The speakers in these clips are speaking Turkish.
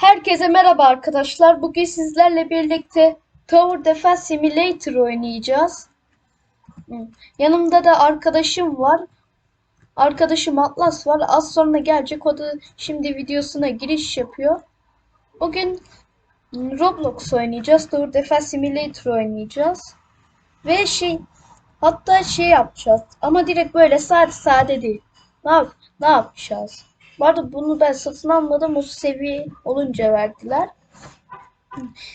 Herkese merhaba arkadaşlar. Bugün sizlerle birlikte Tower Defense Simulator oynayacağız. Yanımda da arkadaşım var. Arkadaşım Atlas var. Az sonra gelecek. O da şimdi videosuna giriş yapıyor. Bugün Roblox oynayacağız. Tower Defense Simulator oynayacağız. Ve şey hatta şey yapacağız. Ama direkt böyle sade sade değil. Ne yap ne yapacağız? Bu arada bunu ben satın almadım. O seviye olunca verdiler.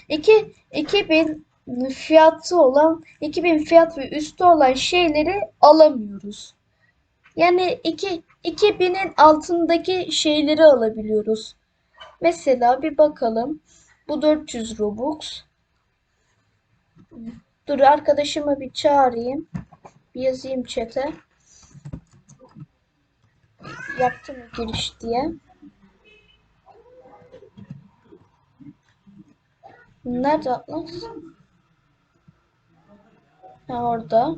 2 2000 fiyatı olan 2000 fiyat ve üstü olan şeyleri alamıyoruz. Yani 2 2000'in altındaki şeyleri alabiliyoruz. Mesela bir bakalım. Bu 400 Robux. Dur arkadaşımı bir çağırayım. Bir yazayım chat'e. Yaptı mı giriş diye. Nerede Atlas? Ha orada.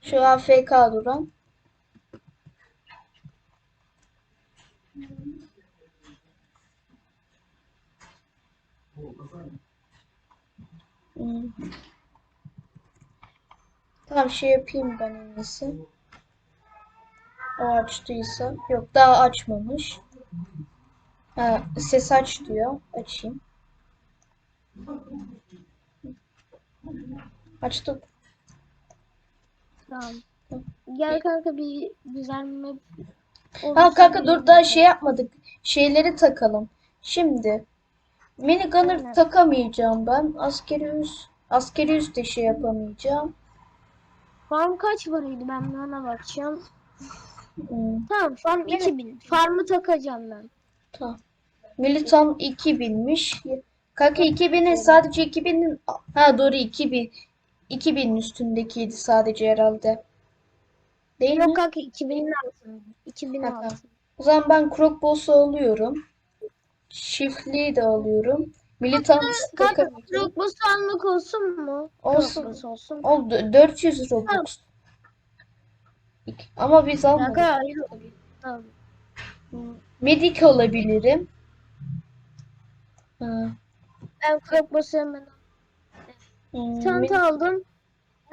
Şu AFK duran. Hmm. Tamam şey yapayım ben en iyisi. O açtıysa. Yok daha açmamış. Ha, ses aç diyor. Açayım. Açtım. Tamam. Gel kanka bir map Ha kanka dur daha şey yapmadık. Şeyleri takalım. Şimdi minigunner Aynen. takamayacağım ben. Askeri üst, askeri üst de şey yapamayacağım. Farm kaç varıydı ben ona bakacağım. Hmm, Tamam farm 2000. Farmı takacağım ben. tamam. Militan 2000'miş. Kanka 2000'in sadece 2000'in ha doğru 2000 2000'in üstündekiydi sadece herhalde. Değil mi? Yok kanka 2000'in altında. 2000 Ha, tamam. altında. O zaman ben Krokboss'u alıyorum. Çiftliği de alıyorum. Militant Kanka yok bu sandık olsun mu? Olsun. Olsun. Oldu 400 Robux. İki- Ama biz almadık. Kanka hayır. Tamam. Medik alabilirim. Ha, Ben Krokbos'u hemen hmm, med- çanta aldım.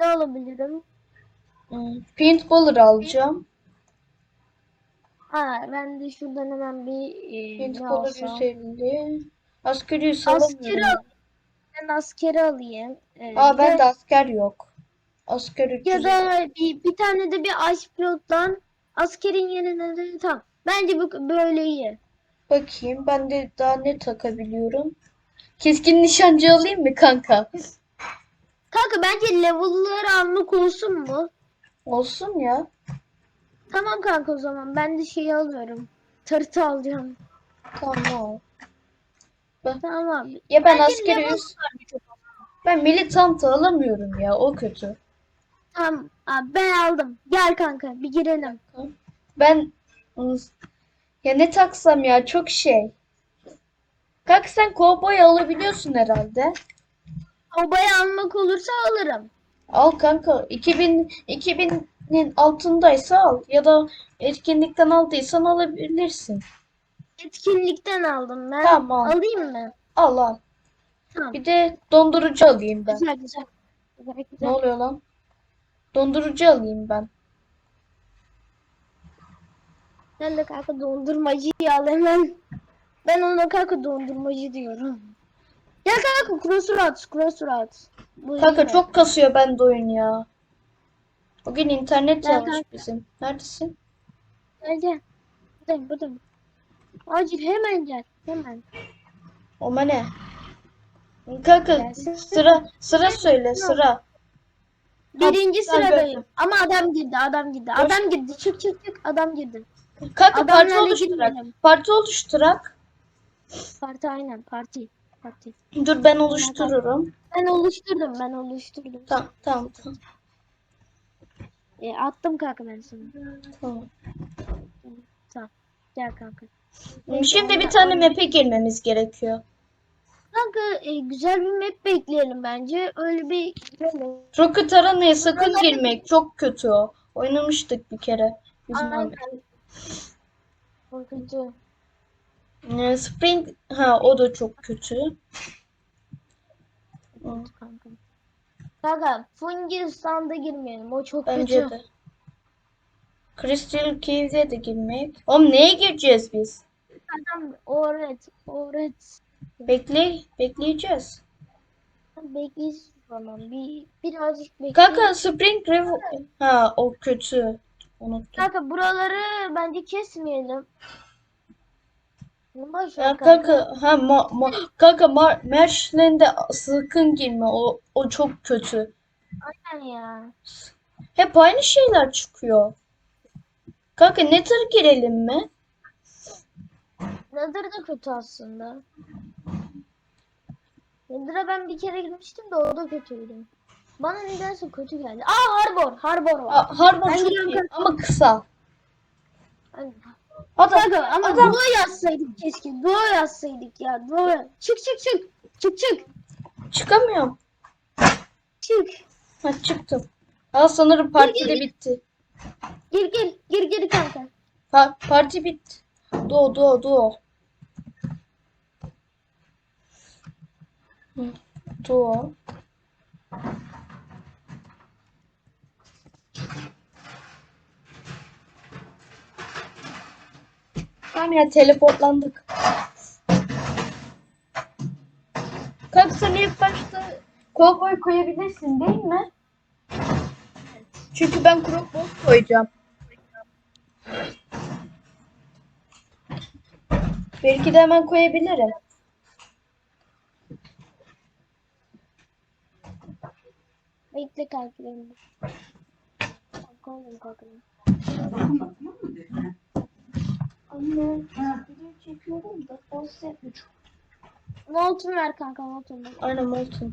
Ne alabilirim? hmm, Paintballer alacağım. Ha ben de şuradan hemen bir e, Paintballer? 150. Asgari üs Askeri al. Ben askeri alayım. Ee, Aa ben de- de asker yok. Asker Ya 300. da bir, bir tane de bir ice pilottan askerin yerine de tam. Bence bu böyle iyi. Bakayım ben de daha ne takabiliyorum. Keskin nişancı alayım mı kanka? Kanka bence level'ları almak olsun mu? Olsun ya. Tamam kanka o zaman ben de şeyi alıyorum. Tırtı alacağım. Tamam. Tamam. Ya ben Bence askeri ben militantı alamıyorum ya o kötü. Tamam. Abi ben aldım. Gel kanka bir girelim. Ben ya ne taksam ya çok şey. Kanka sen kovboy alabiliyorsun herhalde. Obayı almak olursa alırım. Al kanka 2000 2000'in altındaysa al ya da etkinlikten aldıysan alabilirsin. Etkinlikten aldım ben. Tamam. Alayım mı? Al al. Tamam. Bir de dondurucu alayım ben. Güzel güzel. Güzel Ne güzel. oluyor lan? Dondurucu alayım ben. Ben de kanka dondurmacıyı al hemen. Ben ona kanka dondurmacı diyorum. Ya kanka crossroads crossroads. Bu Kanka iyi. çok kasıyor bende oyun ya. Bugün internet yanmış kanka. bizim. Neredesin? Gel gel. Buradayım buradayım. Acil hemen gel. Hemen. Oma ne? Kanka Gelsin. sıra sıra söyle sıra. Birinci sıradayım. Ama adam girdi adam girdi. Adam girdi. Çık çık çık adam girdi. Kanka Adamlarla parti oluşturak. girmeyelim. Parti oluşturak. Parti aynen parti. Parti. Dur ben oluştururum. Ben oluşturdum ben oluşturdum. Tamam tamam tamam. E, attım kanka ben sana. tamam. Tamam. Gel kanka. Şimdi bir tane map'e girmemiz gerekiyor. Kanka e, güzel bir map bekleyelim bence. Öyle bir böyle. Rocket Arena'ya sakın girmek. Çok kötü o. Oynamıştık bir kere. Bizim Aynen. abi. Korkutucu. Ee, Spring ha o da çok kötü. Evet kanka. Kanka Fungistan'da girmeyelim. O çok Bence kötü. de. Crystal Cave'e de girmek. Oğlum neye gireceğiz biz? Adam öğret. Öğret. Bekle, bekleyeceğiz. Bekleyiz o zaman. Bir, birazcık bekleyin. Kanka Spring Rev ha o kötü. Unuttum. Kanka buraları bence kesmeyelim. Boş ver Ya kanka. kanka ha ma, ma, kanka Mar Marshland'e sakın girme. O o çok kötü. Aynen ya. Hep aynı şeyler çıkıyor. Kanka Nether girelim mi? Nether da kötü aslında. Nether'a ben bir kere girmiştim de o da kötüydü. Bana nedense kötü geldi. Aa Harbor. Harbor var. Ha, Harbor Ben çok iyi ama kısa. Hani- Adam, Kanka ama adam Duo yazsaydık keşke. Duo yazsaydık ya. Duo. Çık çık çık. Çık çık. çıkamıyorum. Çık. Ha çıktım. Ha sanırım parti de gir. bitti. Gir gir. Gir gir kanka. Pa parti bitti. Do do do. Do. Tamam ya teleportlandık. Kanka ilk başta kovboy koyabilirsin değil mi? Çünkü ben crop koyacağım. Belki de hemen koyabilirim. Bekle. Kanka oğlum kanka. Anne, video çekiyorum da olsa Molten ver kanka Molten ver. Aynen Molten.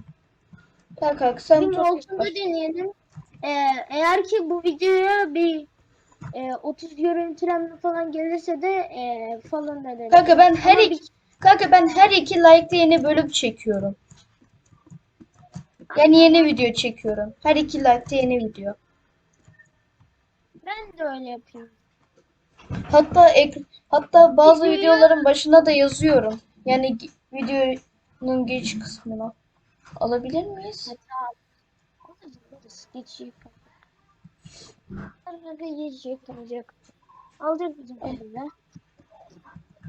Kalk kalk sen Bir Molten'da deneyelim. Ee, eğer ki bu videoya bir e, 30 görüntülenme falan gelirse de e, falan edelim. Kanka ben her Ama iki Kanka ben her iki like'da yeni bölüm çekiyorum. Yani yeni video çekiyorum. Her iki like'da yeni video. Ben de öyle yapayım. Hatta ek, hatta bazı Videoyu- videoların başına da yazıyorum. Yani videonun giriş kısmına. Alabilir miyiz? Hatta kanka. Olacak. Alacak bizim kadarıyla.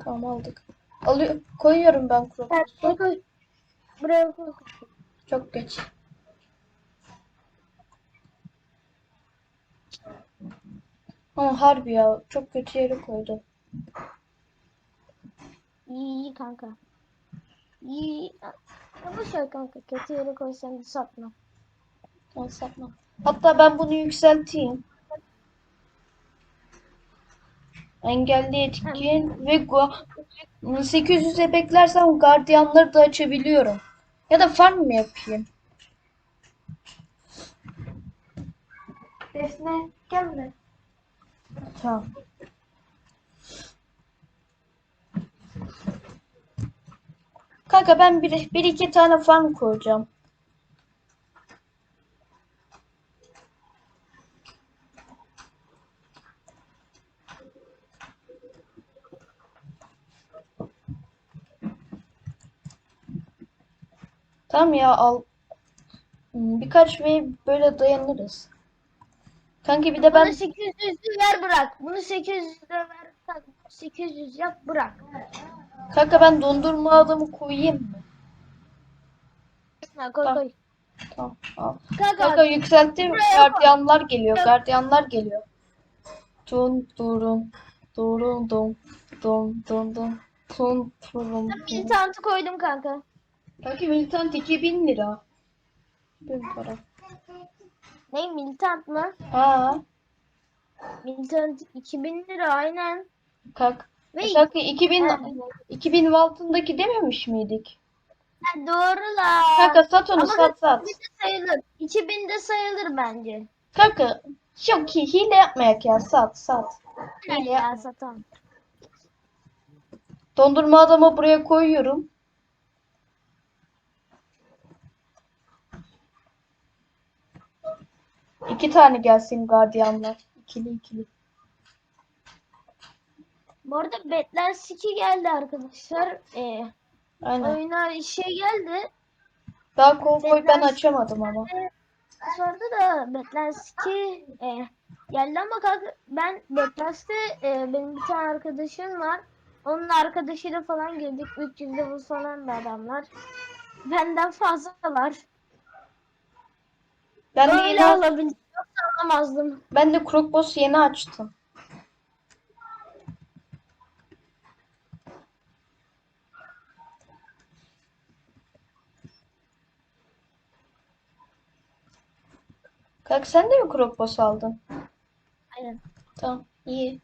Tamam aldık. Alıyor, koyuyorum ben koy. Buraya koy. Çok geç. Ama harbi ya çok kötü yere koydum. İyi iyi kanka. İyi. Ya boş ver kanka. Kötü yere koysan da satma. Tamam sapma. Hatta ben bunu yükselteyim. Engelli etkin ve gu- 800'e beklersem gardiyanları da açabiliyorum. Ya da farm mı yapayım? Defne gel buraya. Tamam. Kanka ben bir, bir iki tane farm kuracağım. Tamam ya al. Hmm, Birkaç ve böyle dayanırız. Kanki bir de Bana ben 800'ü ver bırak. Bunu 800'e ver. kanka. 800 yap bırak. kanka ben dondurma adamı koyayım mı? Ha, koy koy. Tamam. Al. Kanka, Kanka yükselttim. Gardiyanlar geliyor. Gardiyanlar geliyor. Tun durun. Durun dum. Dum dum dum. Tun turun. militantı koydum kanka. Kanki militant 2000 lira. Bin para. Ne militant mı? Ha. Militant 2000 lira aynen. Kalk. Ve Kanka 2000 Ha. 2000 altındaki dememiş miydik? Ha, doğru la. Kanka sat onu Ama sat sat. 2000'de sayılır. 2000'de sayılır bence. Kanka yok ki hile yapmayak ya sat sat. Yani ya satan. Dondurma adamı buraya koyuyorum. İki tane gelsin gardiyanlar. İkili ikili. Bu arada Badlands 2 geldi arkadaşlar. Ee, Aynen. oyuna şey geldi. Daha Cowboy ben açamadım ama. Sonra da Badlands 2 e, geldi ama kanka ben Badlands'te e, benim bir tane arkadaşım var. Onun arkadaşıyla falan girdik. 300 level falan da adamlar. Benden fazlalar. Ben de Böyle yeni, alabildim. Yoksa alamazdım. ben de Crockboss yeni açtım. Kanka sen de mi Crockboss aldın? Aynen. Tamam, iyi.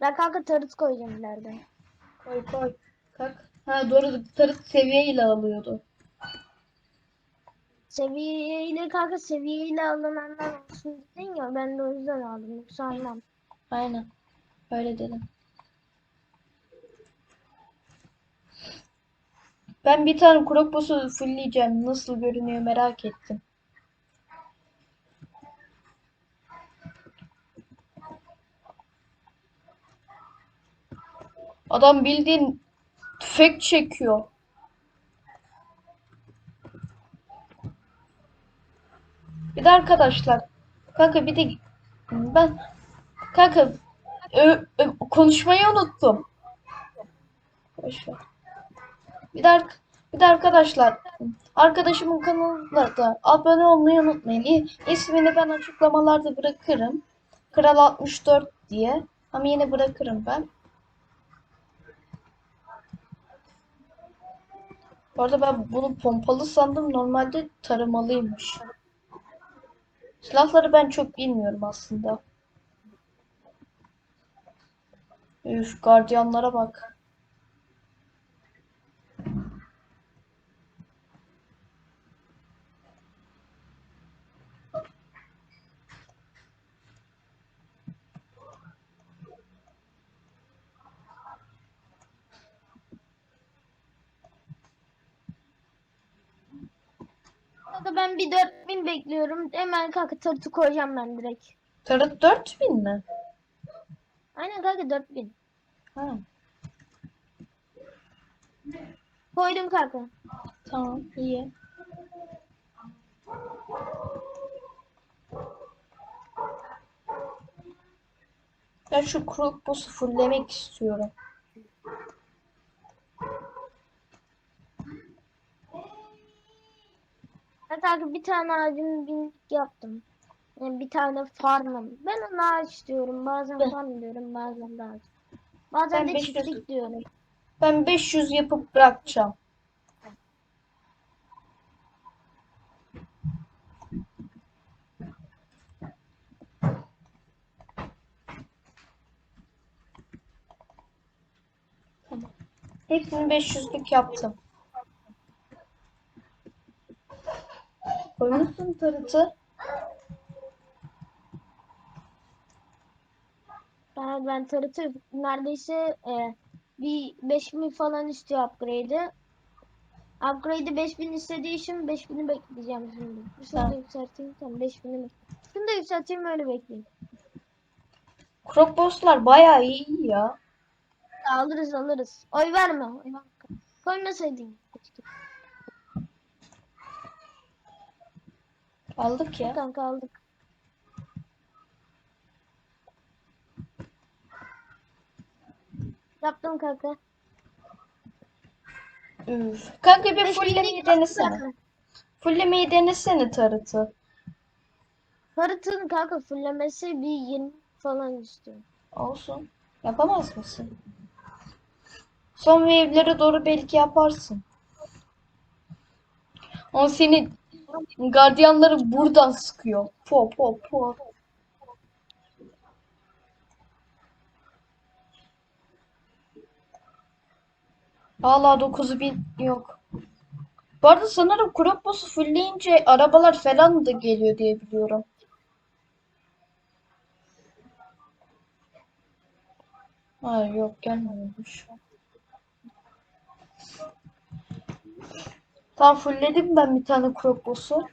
Ben kanka tarıt koyacağım ileride. Koy koy. Kalk. Ha doğru tarıt seviyeyle alıyordu. Seviyeyle kanka seviyeyle alınanlar olsun dedin ya ben de o yüzden aldım. Yoksa almam. Aynen. Öyle dedim. Ben bir tane Crockboss'u fullleyeceğim. Nasıl görünüyor merak ettim. Adam bildiğin tüfek çekiyor. Bir de arkadaşlar. Kanka bir de ben kanka ö- ö- konuşmayı unuttum. Boş. Bir de, bir de arkadaşlar arkadaşımın kanalına da abone olmayı unutmayın. İsmini ben açıklamalarda bırakırım. Kral 64 diye. Ama yine bırakırım ben. Bu arada ben bunu pompalı sandım. Normalde taramalıymış. Silahları ben çok bilmiyorum aslında. Üf, gardiyanlara bak. Kanka ben bir 4000 bekliyorum. Hemen kanka tarıtı koyacağım ben direkt. Tarıt 4000 mi? Aynen kanka 4000. Ha, Koydum kanka. tamam iyi. Ben şu Crockboss'u fulllemek istiyorum. Kanka bir tane ağacın binlik yaptım. Yani bir tane farmım. Ben ona ağaç diyorum. Bazen Ben- farm diyorum. Bazen de ağaç. Bazen Ben de 500 çiftlik diyorum. Ben 500 yapıp bırakacağım. Hepsini 500'lük yaptım. Koymuşsun tarıtı. Ben, ben tarıtı neredeyse e, bir 5000 falan istiyor upgrade'i. Upgrade'i 5000 istediği için 5000'i bekleyeceğim şimdi. Şunu Tamam. da yükselteyim tamam 5000'i mi? Şunu da yükselteyim öyle bekleyeyim. Crockboss'lar bayağı iyi ya. Alırız alırız. Oy verme. Oy verme. Koymasaydın. keşke. Aldık ya. Kanka aldık. Yaptım kanka. Üf. Kanka bir binlik denesene. kanka. Fulllemeyi denesene tarıtı. Tarıtın kanka fullemesi bir 20 falan istiyor. Olsun. Yapamaz mısın? Son wave'lere doğru belki yaparsın. Ama seni gardiyanları buradan sıkıyor. Po po po. Hala 9000 yok. Bu arada sanırım Crockboss'u fullleyince arabalar falan da geliyor diye biliyorum. Hayır yok gelmiyormuş. Tam fullledim ben bir tane krokbosu.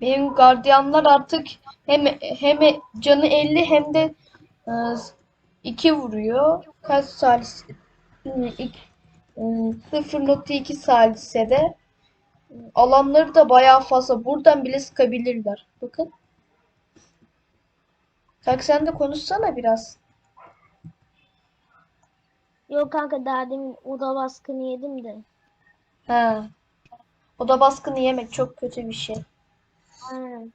Benim gardiyanlar artık hem hem canı 50 hem de e, 2 vuruyor. Kaç salis 0.2 hmm, hmm, salisede. Alanları da bayağı fazla. Buradan bile sıkabilirler. Bakın. Kanka sen de konuşsana biraz. Yok kanka daha demin oda baskını yedim de. Ha. Oda baskını yemek çok kötü bir şey. Aynen.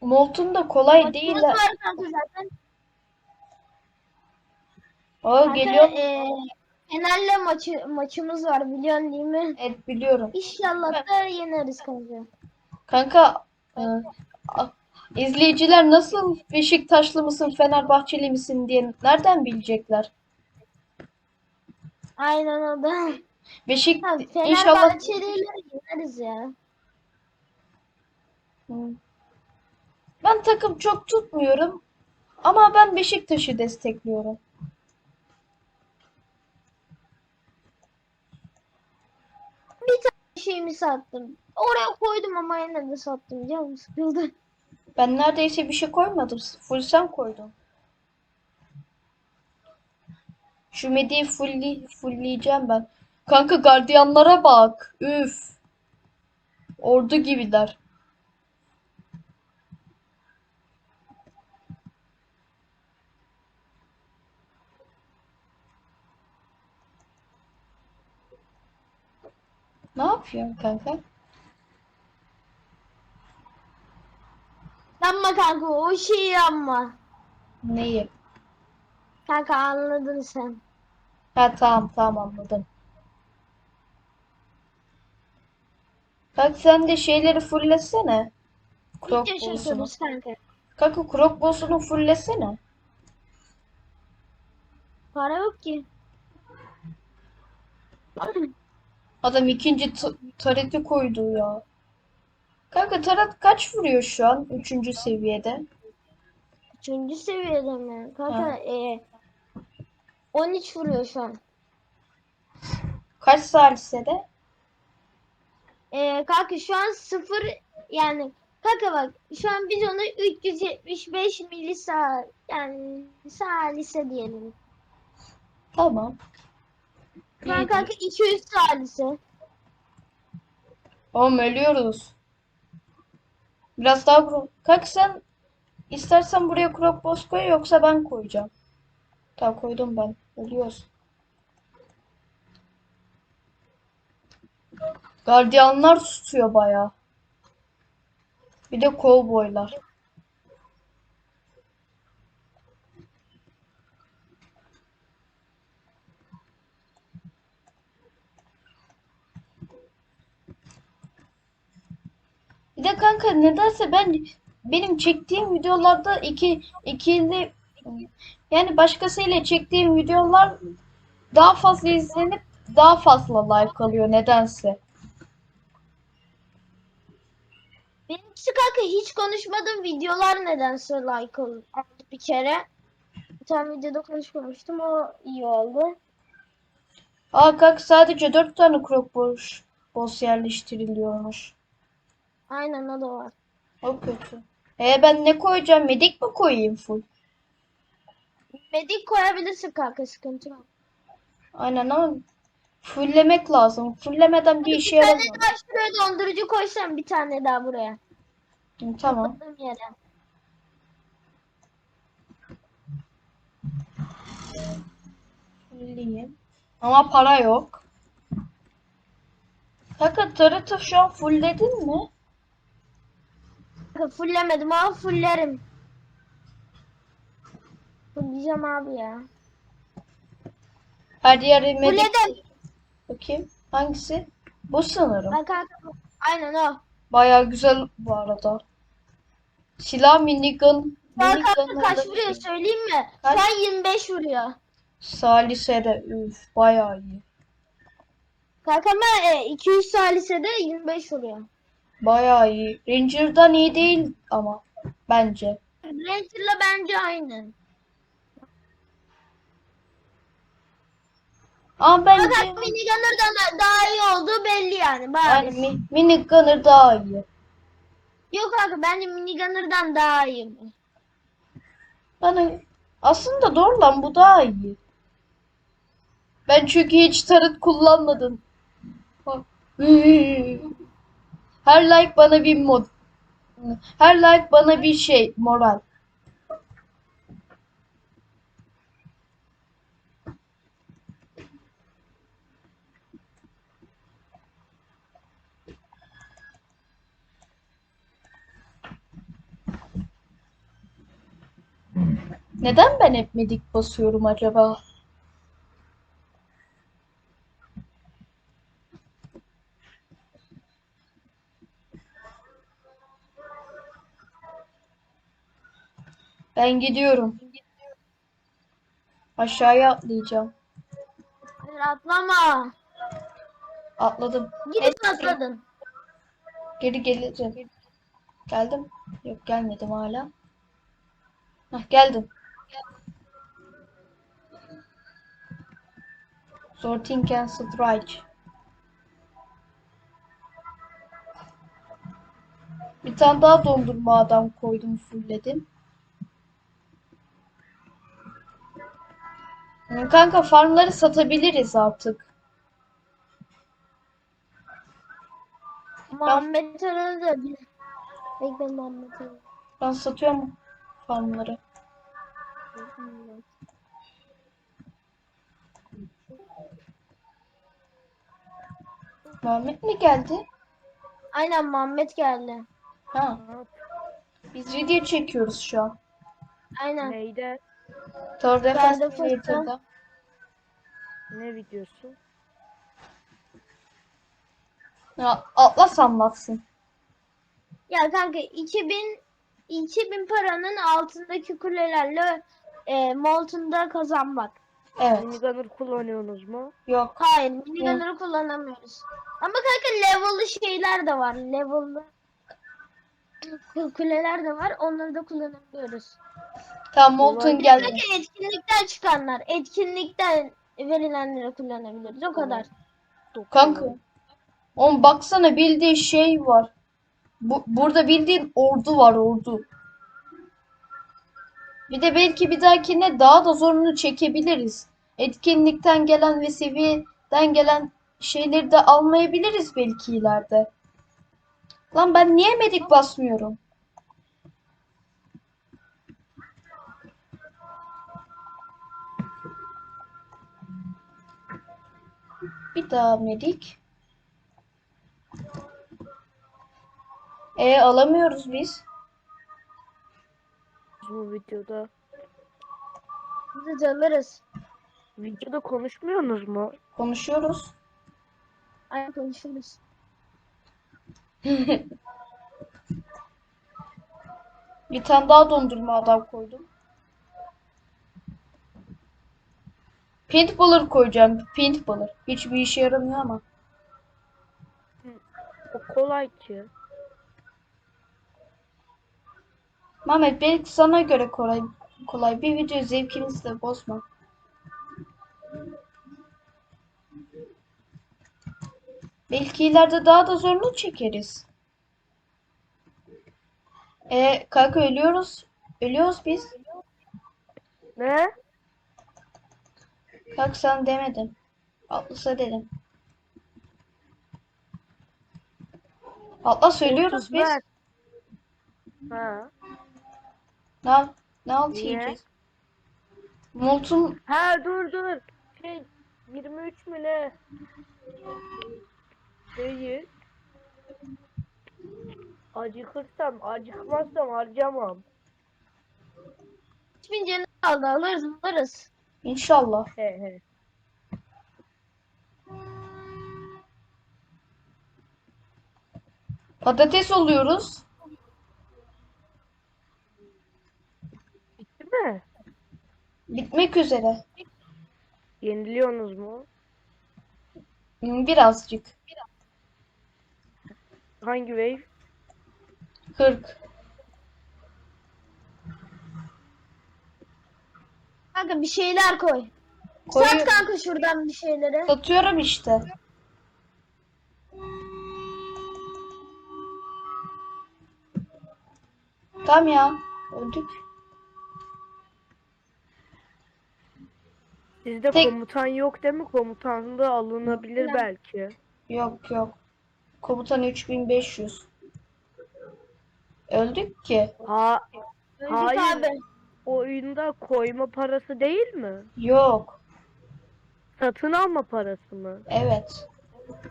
Molten da kolay değil. Var kanka zaten. Kanka geliyor. e, Fener'le maçı, maçımız var biliyorsun değil mi? Evet biliyorum. İnşallah da yeneriz kanka. Kanka e, a- izleyiciler nasıl Beşiktaşlı mısın, Fenerbahçeli misin diye nereden bilecekler? Aynen o da. Beşik Ha, inşallah yeneriz ya. Ben takım çok tutmuyorum ama ben Beşiktaş'ı destekliyorum. Bir tane şeyimi sattım. Oraya koydum ama yine de sattım. Canım sıkıldı. Ben neredeyse bir şey koymadım. Full sen koydun. Şu mediyi fulli, fullleyeceğim ben. Kanka gardiyanlara bak. Üf. Ordu gibiler. Ne yapıyorsun kanka? Yapma kanka o şeyi yapma. Neyi? Kanka anladın sen. Ha tamam tamam anladım. Kanka sen de şeyleri fulllesene. Krok çekiyoruz kanka. Kanka krok boss'unu fulllesene. Para yok ki. Adam ikinci tareti koydu ya. Kanka taret kaç vuruyor şu an? Üçüncü seviyede. Üçüncü seviyede mi? Kanka Ha. e, 13 vuruyor şu an. Kaç salisede? E, kanka şu an 0 yani kanka bak şu an biz onu 375 milisa yani salise diyelim. Tamam. İyi. kanka 200 salise. Oğlum ölüyoruz. Biraz daha vurun. Kanka sen istersen buraya krok boss koy yoksa ben koyacağım. Tamam koydum ben. Ölüyoruz. Gardiyanlar tutuyor bayağı. Bir de kovboylar. Bir de kanka nedense ben benim çektiğim videolarda iki ikili yani başkasıyla çektiğim videolar daha fazla izlenip daha fazla like alıyor nedense. Benimkisi kanka hiç konuşmadığım videolar nedense like aldı bir kere. Bir tane videoda konuşmamıştım o iyi oldu. Aa kanka sadece 4 tane boss, boss yerleştiriliyormuş. Aynen o da var. O kötü. E ben ne koyacağım? Medik mi koyayım full? Medik koyabilirsin kanka sıkıntı yok. Aynen ama fulllemek lazım. Fulllemeden bir işe Bir tane daha şuraya dondurucu koysam bir tane daha buraya. Hı, Tamam. Kapatığım yere. Fullleyeyim. Ama para yok. Kanka tarıtı şu an fullledin mi? Kanka Fulllemedim ama fullerim. Fullleyeceğim abi ya. Her yeri medik. Fulledim. Bakayım. Hangisi? Bu sanırım. Ben kanka aynen o. Baya güzel bu arada. Silah minigun. Ben kanka kaç vuruyor söyleyeyim mi? Kaç? Şu an 25 vuruyor. Salise'de üf baya iyi. Kanka ama e, 200 salisede 25 vuruyor. Baya iyi. Ranger'dan iyi değil ama bence. Ranger'la bence aynı. Ama bence Fakat minigunner'dan da daha iyi olduğu belli yani. yani Bariz. mi, mini gunner daha iyi. Yok kanka bence minigunner'dan daha iyi. Bana aslında doğru lan bu daha iyi. Ben çünkü hiç tarıt kullanmadım. Bak. Her like bana bir mod. Her like bana bir şey moral. Neden ben hep medik basıyorum acaba? Ben gidiyorum. Aşağıya atlayacağım. Hayır atlama. Atladım. Gidip atladın. Geri geleceğim. Geldim. Yok gelmedim hala. Hah geldim. Sorting and strike. Bir tane daha dondurma adam koydum fullledim. Kanka farmları satabiliriz artık. Muhammed aradı. Bekle Muhammed aradı. Ben satıyorum farmları. Muhammed mi geldi? Aynen Muhammed geldi. Ha. Biz video çekiyoruz şu an. Aynen. Geldi Defense. Ne videosu? Ya, Atlas anlatsın. Ya kanka 2000 2000 paranın altındaki kulelerle e, Molten'da kazanmak. Evet. Minigunner kullanıyorsunuz mu? Yok. Hayır, minigunner'ı kullanamıyoruz. Ama kanka level'lı şeyler de var. Level'lı kuleler de var. Onları da kullanabiliyoruz. Tamam Molten geldi. Kanka etkinlikten çıkanlar. Etkinlikten verilenleri kullanabiliyoruz. O kadar. Kanka. Oğlum baksana bildiğin şey var. Bu, burada bildiğin ordu var ordu. Bir de belki bir dahakine daha da zorunu çekebiliriz. Etkinlikten gelen ve seviyeden gelen şeyleri de almayabiliriz belki ileride. Lan ben niye medik basmıyorum? Bir daha medik. E alamıyoruz biz. Bu videoda. Biz de alırız. Videoda konuşmuyorsunuz mu? Konuşuyoruz. Aynen konuşuruz. Bir tane daha dondurma adam koydum. Paintballer koyacağım. Paintballer. Hiçbir işe yaramıyor ama. O kolay ki. Mehmet belki sana göre kolay. Kolay. Bir video zevkimizi de bozma. Belki ileride daha da zorunu çekeriz. E kanka ölüyoruz. Ölüyoruz biz. Ne? Kalk sen demedin. Atlas'a dedim. Atlas ölüyoruz biz. Ha. Ne, ne altı Niye? yiyeceğiz? Molten Ha dur dur. Şey 23 mü ne? Değil. Acıkırsam, acıkmazsam harcamam. 3000 canı kaldı. Alırız alırız. inşallah. He he. Patates oluyoruz. Bitti mi? Bitmek üzere. Yeniliyorsunuz mu? Birazcık. Hangi wave? 40. Kanka bir şeyler koy. Koyu Sat kanka şuradan bir şeyleri. satıyorum işte. Tamam ya. Öldük. Sizde Tek- komutan yok değil mi? Komutan da alınabilir belki. Yok yok. Komutan 3500. Öldük ki. Ha, Öldük Hayır. abi. oyunda koyma parası değil mi? Yok. Satın alma parası mı? Evet.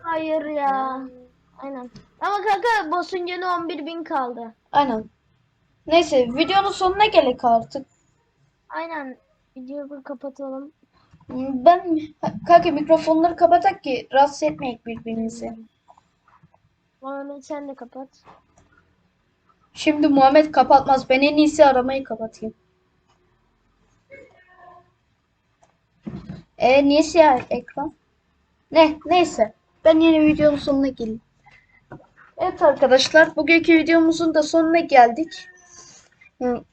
Hayır ya. Aynen. Ama kanka boss'un canı 11.000 kaldı. Aynen. Neyse videonun sonuna gelek artık. Aynen. Videoyu kapatalım. Ben kanka mikrofonları kapatak ki rahatsız etmeyek birbirimizi. Muhammed sen de kapat. Şimdi Muhammed kapatmaz. Ben en iyisi aramayı kapatayım. E niye siyah ekran? Ne neyse. Ben yine videonun sonuna geleyim. Evet arkadaşlar, bugünkü videomuzun da sonuna geldik.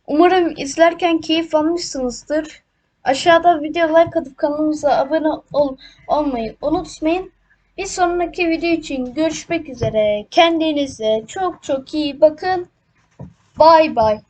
Umarım izlerken keyif almışsınızdır. Aşağıda video like atıp kanalımıza abone ol olmayı unutmayın. Bir sonraki video için görüşmek üzere. Kendinize çok çok iyi bakın. Bay bay.